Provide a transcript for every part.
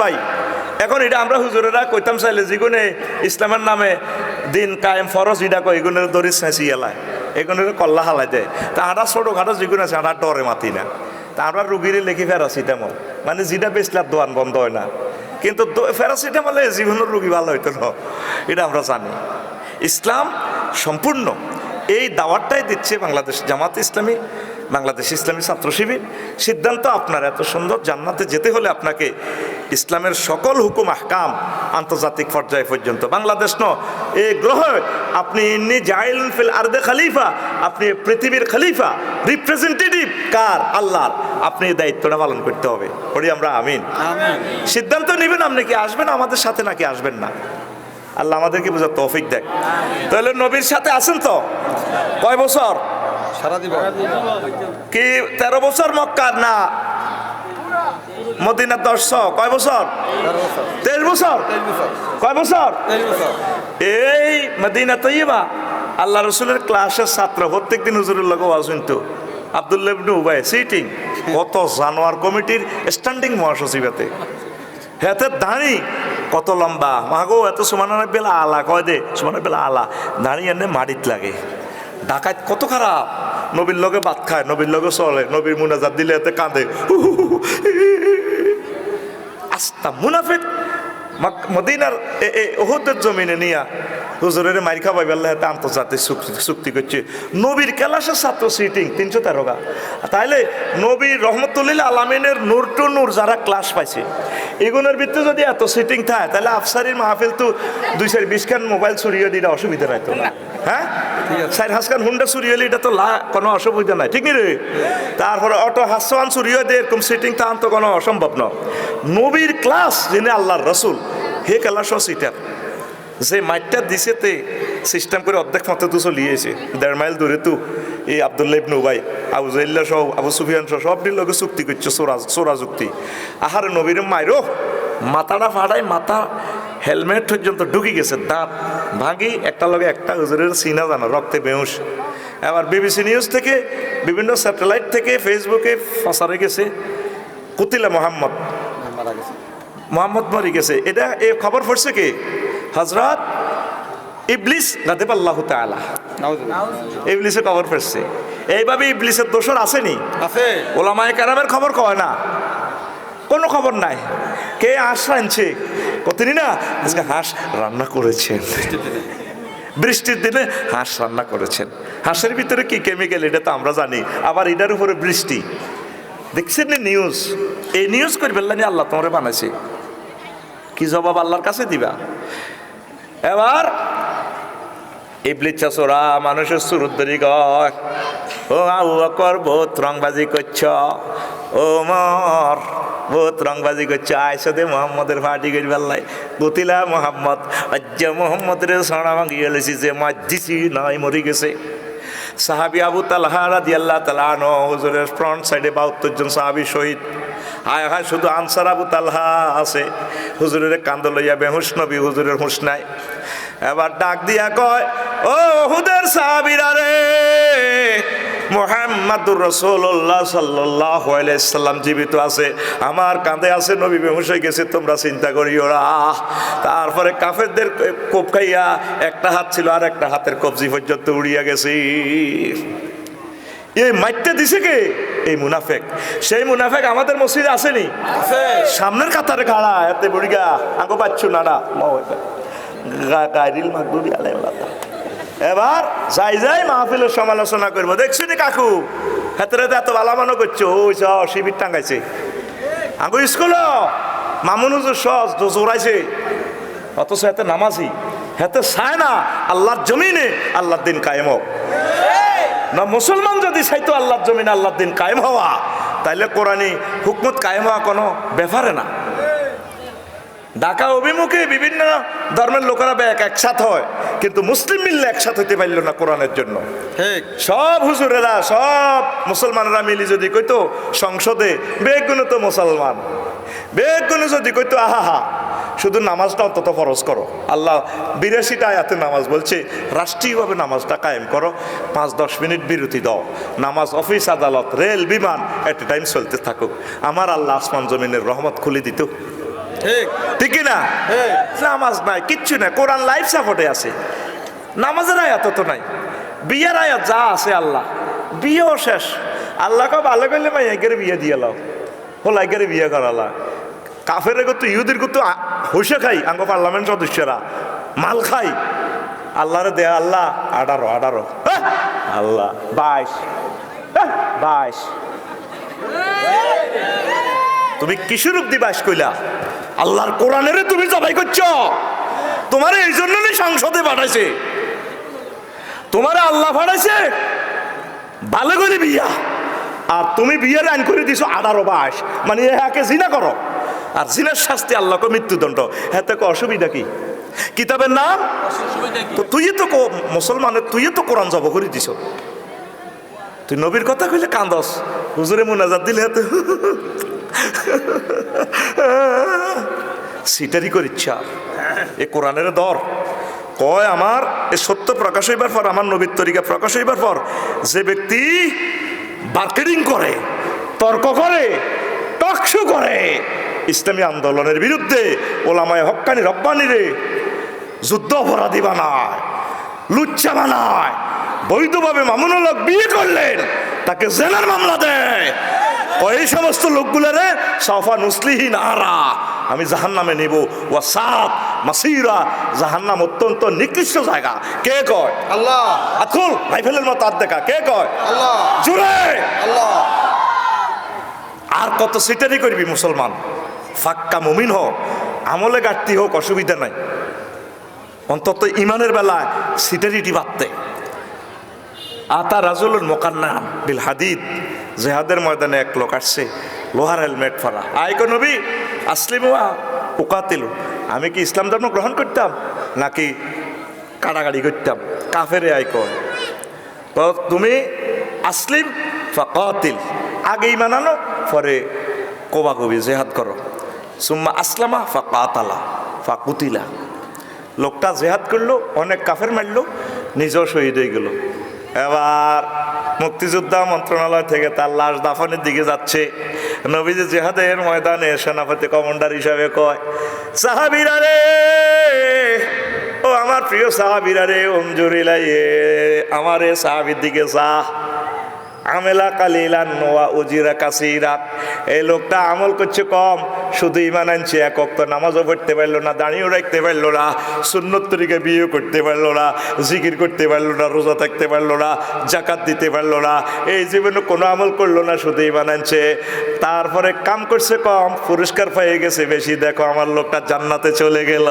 ভাই। এখন এটা আমরা হুজুরেরা কইতাম চাইলে যেগুনে ইসলামের নামে দিন কায়েম ফরজ, ইডা কই এগুনের দড়ি ছেঁচি এলায় এগুনের কল্লা হালাই দেয়। তা আটা ছোটো খাটো যেগুলো আছে আটা ডরে মাতি না। তা আমরা রুগীরে লেখি প্যারাসিটামল। মানে যেটা বেচলার দোয়ান বন্ধ হয় না। কিন্তু প্যারাসিটামলে জীবনের রুগী ভালো হইতো না। এটা আমরা জানি। ইসলাম সম্পূর্ণ এই দাওয়াতটাই দিচ্ছে বাংলাদেশ জামাত ইসলামী বাংলাদেশ ইসলামী ছাত্র শিবির। সিদ্ধান্ত আপনার এত সুন্দর জান্নাতে যেতে হলে আপনাকে ইসলামের সকল হুকুম আহকাম আন্তর্জাতিক পর্যায় পর্যন্ত। বাংলাদেশ ন এই গ্রহ আপনি ইন্নি জাইল ফিল আর্দে খালিফা আপনি পৃথিবীর খালিফা রিপ্রেজেন্টেটিভ কার? আল্লাহর। আপনি এই দায়িত্বটা পালন করতে হবে। পড়ি আমরা আমিন। সিদ্ধান্ত নেবেন আপনি কি আসবেন আমাদের সাথে নাকি আসবেন না? আল্লাহ আমাদেরকে বোঝার তৌফিক দেয়। তাহলে নবীর সাথে আছেন তো? কয় বছর? কি তেরো বছর মক্কার না মদিনার দর্শ কয় বছর? বছর। তেইশ বছর? কয় বছর? এই মদিনা তৈবা আল্লাহ রসুলের ক্লাসের ছাত্র প্রত্যেক দিন হুজুরের লগে ওয়াজ শুনতো। আবদুল্লাহ ইবনে উবাই সিটিং কত জানোয়ার কমিটির স্ট্যান্ডিং মহাসচিবাতে। হেতে দাঁড়ি কত লম্বা? মাগো, এত সমানের বেলা আলা, কয় দে সমানের বেলা আলা। দাঁড়ি এনে মাটিত লাগে। ডাকাত কত খারাপ। নবীর লগে ভাত খায়, নবীর লগে চলে, নবীর মুনাজাত দিলে এতে কাঁদে। আস্তা মুনাফিক। মদিনার ওহুদের জমিনে নিয়া হুজুরের মাইর খাবাই বেল্লা হাতে আন্তর্জাতিক চুক্তি চুক্তি করছে। নবীর কেলাসের ছাত্র সিটিং তিনশো তেরো গা। তাইলে নবীর রহমতুল্লিল আলমিনের নূর টু নূর যারা ক্লাস পাইছে এগুলোর ভিতরে যদি এত সিটিং থাকে তাহলে আফসারির মাহফিল তো দুই চার বিশ খান মোবাইল চুরিয়ে দিলে অসুবিধা নাই তো। হ্যাঁ? চার হাস খান হুন্ডা চুরিয়ে দিলে এটা তো লা কোনো অসুবিধা নাই ঠিক রে? তারপরে অটো হাসওয়ান চুরিয়ে দিয়ে এরকম সিটিং তাহান তো কোনো অসম্ভব ন। নবীর ক্লাস যিনি আল্লাহর রসুল হে ক্লাস সিটার যে মাইটটা দিছে তে সিস্টেম করে অর্ধেক মতো তো চলিয়েছে। দেড় মাইল দূরে তো এই আবদুল্লাহ ইবনু ভাই আবু জাইল্লা সহ আবু সুফিয়ান সহ সবটির লগে চুক্তি করছে সোরা সোরা চুক্তি আহার নবীর মাইরো মাথাটা ফাটাই মাথা হেলমেট পর্যন্ত ঢুকি গেছে দাঁত ভাঙি একটা লগে একটা হুজুরের সিনা জানা রক্তে বেউস এবার বিবিসি নিউজ থেকে বিভিন্ন স্যাটেলাইট থেকে ফেসবুকে ফসারে গেছে কুতিলা মোহাম্মদ। মোহাম্মদ মরি গেছে। এটা এ খবর পড়ছে কি? হজরত ইবলিস গাদেব আল্লাহ তালা। ইবলিসের খবর পড়ছে। এইভাবে ইবলিসের দোষর আসেনি। আছে। ওলামায় কারামের খবর কয় না? কোনো খবর নাই। কে হাঁস রাঁধছে কতদিনই না? আজকে হাঁস রান্না করেছেন। বৃষ্টির দিনে হাঁস রান্না করেছেন। হাঁসের ভিতরে কি কেমিক্যাল এটা তো আমরা জানি। আবার এটার উপরে বৃষ্টি। দেখছেন না নিউজ এই নিউজ করে ফেললেন আল্লাহ তোমারে বানাইছে। কি জবাব আল্লাহর কাছে দিবা? এবার ইবলিচ চাষরা মানুষের সুরুদ্দরি গয় ও আবু বকর বহুত রংবাজি করছ, ও মর বহুত রংবাজি করছ আইসা দে মোহাম্মদের ফাটি করি পাল্লাই গতিলা মোহাম্মদ, আজ্জা মোহাম্মদের সড়া ভাঙি গেলেছি যে মাছ দিছি নাই মরি গেছে। সাহাবি আবু তালহা রাদি আল্লাহ তালান হুজুরের ফ্রন্ট সাইডে বাহাত্তর জন সাহাবি শহীদ। হায় হায়, শুধু আনসার আবু তালহা আছে। হুজুরের কান্দ লইয়া বেহুস নবী হুজুরের হুঁশ নাই। এবার ডাক দিয়া কয় ও হুদের সাহাবিরা রে মোহাম্মদুর রসুল্লাহ সাল্লাহ সাল্লাম জীবিত আছে আমার কাঁধে আছে নবী বেহুশ হয়ে গেছে তোমরা চিন্তা করি ওরা তারপরে কাফেরদের কোপ খাইয়া একটা হাত ছিল আর একটা হাতের কবজি পর্যন্ত উড়িয়া গেছি। এই মাইটটা দিছে কে? এই মুনাফেক। সেই মুনাফেক আমাদের মসজিদে আসেনি। সামনের কাতারে খাড়া এতে বুড়িগা আঙ্গো পাচ্ছ নাডা গাইরিল মাকদুবি আলাইহিল্লাহ এবার যাই যাই মাহফিলের সমালোচনা করব। দেখছি নি কাকু, হাতের এত ভালো মানো করছ। ওই চ শিবির টাঙ্গাইছে। আঙ্গো স্কুল মামুনুজুর সস জোরাইছে অথচ হাতে নামাজি, হাতে চায় না আল্লাহর জমিনে আল্লাহর দিন কায়েম হোক। না, মুসলমান যদি চাইতো আল্লাহর জমিনে আল্লাহর দিন কায়েম হওয়া, তাইলে কোরআনী হুকমত কায়েম হওয়া কোনো ব্যাপারে না। ঢাকা অভিমুখে বিভিন্ন ধর্মের লোকেরা বা এক একসাথ হয় কিন্তু মুসলিম মিললে একসাথ হইতে পারল না কোরআনের জন্য। ঠিক। সব হুজুরেরা সব মুসলমানরা মিলি যদি কইতো সংসদে বেগুনো তো মুসলমান বেগুনো যদি কইতো আহাহা শুধু নামাজটা অন্তত ফরজ করো। আল্লাহ বিরাশিটা আয়াতে নামাজ বলছে রাষ্ট্রীয়ভাবে নামাজটা কায়েম করো পাঁচ দশ মিনিট বিরতি দাও। নামাজ অফিস আদালত রেল বিমান এট এ টাইম চলতে থাকুক। আমার আল্লাহ আসমান জমিনের রহমত খুলে দিত। ঠিক। না নামাজ নাই কিচ্ছু নাই কোরআন লাইফ সাপোর্টে আছে। নামাজের আয়াত তো নাই বিয়ের আয়াত যা আছে আল্লাহ বিয়েও শেষ। আল্লাহকে ভালো করলে মাই একের বিয়ে দিয়ে লাও। হল একের বিয়ে করালা কাফের তো ইহুদির কিন্তু হুসে খাই আঙ্গ পার্লামেন্ট সদস্যরা মাল খাই। আল্লাহরে দে আল্লাহ আঠারো আঠারো। হ্যাঁ, আল্লাহ বাইশ। হ্যাঁ, বাইশ। তুমি কিশোর অব্দি বাইশ কইলা? আল্লাহর কোরআনের তুমি জবাই করছ। তোমার এই জন্য সংসদে পাঠাইছে। তোমার আল্লাহ পাঠাইছে, ভালো করে বিয়া। আর তুমি বিয়ের আইন করে দিছো আঠারো বাইশ মানে একে জিনা করো। আর জিনার শাস্তি আল্লাহকে মৃত্যুদণ্ড। হ্যাঁ অসুবিধা কি? কিতাবের নাম? তো তুই তো মুসলমানের তুই তো কোরআন জব করে দিছ। তুই নবীর কথা কইলে কান্দস। হুজুরে মোনাজাত দিলে হাতে সিটারি করে ইচ্ছা। এ কোরআনের দর। কয় আমার, এ সত্য প্রকাশ হইবার পর, আমার নবীর তরিকা প্রকাশ হইবার পর, যে ব্যক্তি মার্কেটিং করে, তর্ক করে, টকশো করে, ইসলামী আন্দোলনের বিরুদ্ধে ওলামায় হক্কানি রব্বানি রে যুদ্ধ অপরাধী বানায়, লুচ্চা বানায়, বৈধভাবে মামুনুলক বিয়ে করলেন, তাকে জেনার মামলা দেয়। ও এই সমস্ত লোকগুলোরে সাফা নুসলিহীন আরা আমি জাহান নামে নিব। ও সাপ মাসিরা জাহান নাম অত্যন্ত নিকৃষ্ট জায়গা। কে কয়? আল্লাহ। আকুল রাইফেলের মতো হাত দেখা। কে কয়? আল্লাহ। জুড়ে আল্লাহ। আর কত সিটারি করবি মুসলমান? ফাক্কা মুমিন হোক আমলে ঘাটতি হোক অসুবিধা নাই। অন্তত ইমানের বেলায় সিটারিটি বাড়তে। আতা রাজুলুল মোকান্নাম বিল হাদিদ জেহাদের ময়দানে এক লোক আসছে লোহার হেলমেট ফরা আয়ক নবী আসলিমুয়া, উকাতিল। আমি কি ইসলাম ধর্ম গ্রহণ করতাম, নাকি কাড়াকাড়ি করতাম? কাফেরে আয় তো তুমি আসলিম, ফাকাতিল। আগে ইমান আনো, পরে কোবাকবি, জেহাদ করো। সুম্মা আসলামা ফাকাতালা, ফাকুতিলা। লোকটা জেহাদ করল, অনেক কাফের মারলো, নিজেও শহীদ হয়ে গেল। এবার মুক্তিযোদ্ধা মন্ত্রণালয় থেকে তার লাশ দাফনের দিকে যাচ্ছে। নবীজি জেহাদের ময়দানে সেনাপতি কমান্ডার হিসাবে কয়, সাহাবিরা রে, ও আমার প্রিয় সাহাবিরা রে অঞ্জুরিলাই আমার সাহাবির দিকে যা। আমেলা কালিলা নোয়া উজিরা কাসিরা। এই লোকটা আমল করছে কম, শুধু ইমান আনছে এক অক্ত নামাজও পড়তে পারল না, দাঁড়িয়েও রাখতে পারল না, সুন্নত বিয়ে করতে পারল না, জিকির করতে পারল না, রোজা থাকতে পারল না জাকাত দিতে পারল না, এই জীবনে কোনো আমল করল না, শুধু ইমান আনছে। তারপরে কাম করছে কম, পুরস্কার পেয়ে গেছে বেশি, দেখো আমার লোকটা জান্নাতে চলে গেল।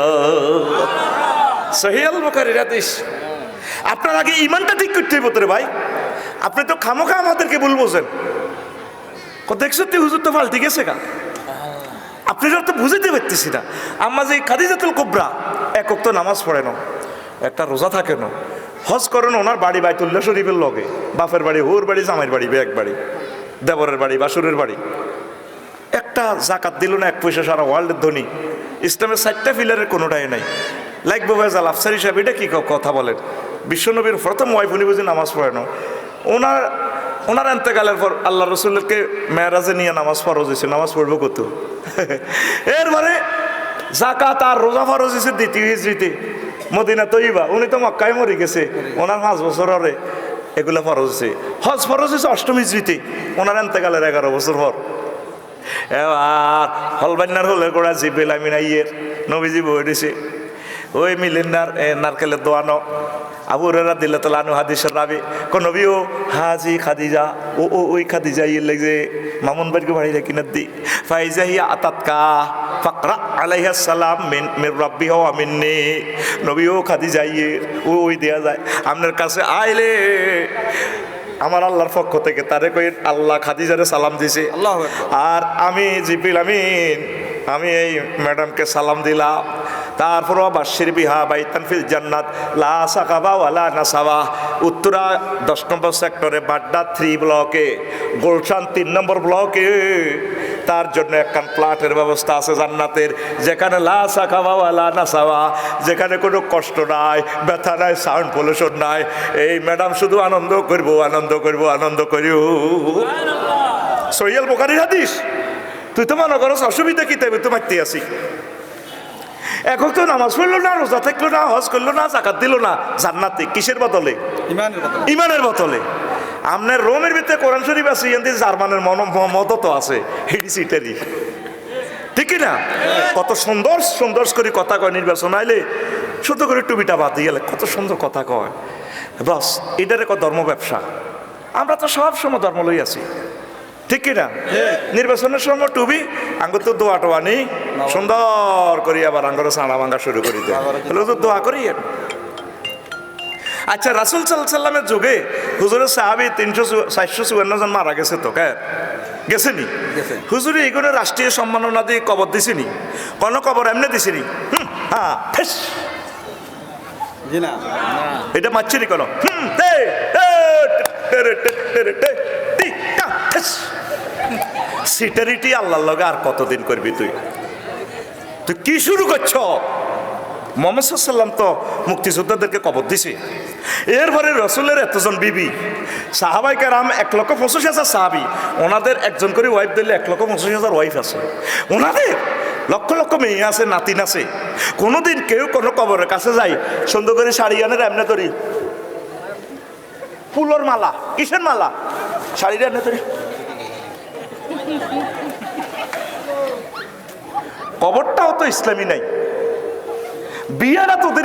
সহিয়াল বকারি রাতিস আপনার আগে ইমানটা ঠিক করতে হইব তোরে ভাই। আপনি তো খামোখা আমাদেরকে ভুল বোঝেন। দেখছ তুই হুজুর তো পাল্টি গেছে গা। আপনি তো বুঝতে পারতেছি না। আম্মা যে খাদিজাতুল কোবরা একক তো নামাজ পড়ে না, একটা রোজা থাকে না। হজ করেন ওনার বাড়ি বাইতুল্লাহ শরীফের লগে। বাপের বাড়ি, হুর বাড়ি, জামাইয়ের বাড়ি এক বাড়ি, দেবরের বাড়ি, বাসুরের বাড়ি। একটা জাকাত দিল না, এক পয়সা সারা ওয়ার্ল্ডের ধনী। ইসলামের চারটা ফিলারের কোনোটাই নাই। লাগবে ভাইজাল, আফসার হিসাবে এটা কি ক- কথা বলেন? বিশ্বনবীর প্রথম ওয়াইফ উনি বুঝি নামাজ পড়ে না। ওনার ওনার এন্তেকালের পর আল্লাহ রসুলকে মেয়েরাজে নিয়ে নামাজ ফরজ হয়েছে, নামাজ পড়ব কত? এরপরে জাকাত আর রোজা ফরজ হয়েছে দ্বিতীয় হিজড়িতে, মদিনা তৈবা উনি তো মক্কায় মরে গেছে, ওনার পাঁচ বছর হরে এগুলো ফরজ হয়েছে। হজ ফরজ হয়েছে অষ্টম হিজড়িতে, ওনার এন্তেকালের এগারো বছর পর। এবার হলবান্নার হলে গোড়া জিবেল আমি নাইয়ের নবীজি বই দিছে। ওই মিলিন্নার এ নারকেলের দোয়ানো আবু রেরা দিলে তো লানু হাদিসের রাবি কোন নবী ও হাজি খাদিজা ও ও ওই খাদিজা ইয়ে লাগছে মামুন বাড়িকে বাড়ি রেখে দি ফাইজা হিয়া আতাতকা ফাকরা আলাইহা সালাম মিন মির রাব্বি হওয়া মিন্নি। নবী ও খাদিজা ইয়ে ও ওই দেয়া যায় আপনার কাছে আইলে আমার আল্লাহর পক্ষ থেকে তারে কই আল্লাহ খাদিজারে সালাম দিছে। আল্লাহ আর আমি জিবিল আমিন আমি এই ম্যাডামকে সালাম দিলাম। তারপরও বাসির বিহা বাইতান ফিল জান্নাত লা সাকাবা ওয়ালা নাসাবা। উত্তরা দশ নম্বর সেক্টরে বাড্ডা থ্রি ব্লকে গোলশান তিন নম্বর ব্লকে তার জন্য একখান প্লাটের ব্যবস্থা আছে জান্নাতের যেখানে লা সাকাবা ওয়ালা নাসাবা যেখানে কোনো কষ্ট নাই ব্যথা নাই সাউন্ড পলিউশন নাই। এই ম্যাডাম শুধু আনন্দ করব আনন্দ করব আনন্দ করিও সৈয়াল বোকারির হাদিস? তুই তো মনে করস অসুবিধা কি? তাই তো মারতে আসি। এখন তো নামাজ পড়ল না রোজা থাকল না হজ করল না জাকাত দিল না। জান্নাতে কিসের বদলে? ইমানের বদলে। আপনার রোমের ভিতরে কোরআন শরীফ আছে এখান জার্মানের মন মদ তো আছে হেডি সিটারি ঠিক না কত সুন্দর সুন্দর করে কথা কয় নির্বাচন আইলে শুধু করে টুবিটা বাদ দিয়ে গেলে কত সুন্দর কথা কয়। বস এটার এক ধর্ম ব্যবসা। আমরা তো সব সময় ধর্ম লই আছি। ঠিক কিনা? নির্বাচনের সময় টুবি আঙ্গুর তো দোয়া টোয়া নেই সুন্দর করি আবার আঙ্গুর সাড়া ভাঙ্গা শুরু করি দেয় তাহলে তো দোয়া করি আচ্ছা রাসুল সাল্লামের যুগে হুজুরের সাহাবি তিনশো চারশো চুয়ান্ন জন মারা গেছে তো কে গেছেনি গেছে। হুজুরে এগুলো রাষ্ট্রীয় সম্মাননা দিয়ে কবর দিছিনি কোন কবর এমনি দিছিনি হ্যাঁ এটা মারছিনি কেন হুম সিটারিটি আল্লাহর লগে আর কতদিন করবি তুই? তুই কি শুরু করছ? মোহাম্মদ সাল্লাম তো মুক্তিযোদ্ধাদেরকে কবর দিছে। এরপরে রসুলের এতজন বিবি, সাহাবাই কারাম এক লক্ষ পঁচিশ হাজার সাহাবি, ওনাদের একজন করে ওয়াইফ দিলে এক লক্ষ পঁচিশ হাজার ওয়াইফ আছে। ওনাদের লক্ষ লক্ষ মেয়ে আছে নাতিন আছে। কোনোদিন কেউ কোনো কবরের কাছে যাই সুন্দর করে শাড়ি আনের এমনি ধরি। ফুলর মালা, কিসের মালা? শাড়িটা এনে ধরি। কবরটাও তো ইসলামী নাই। বিয়ারা তোদের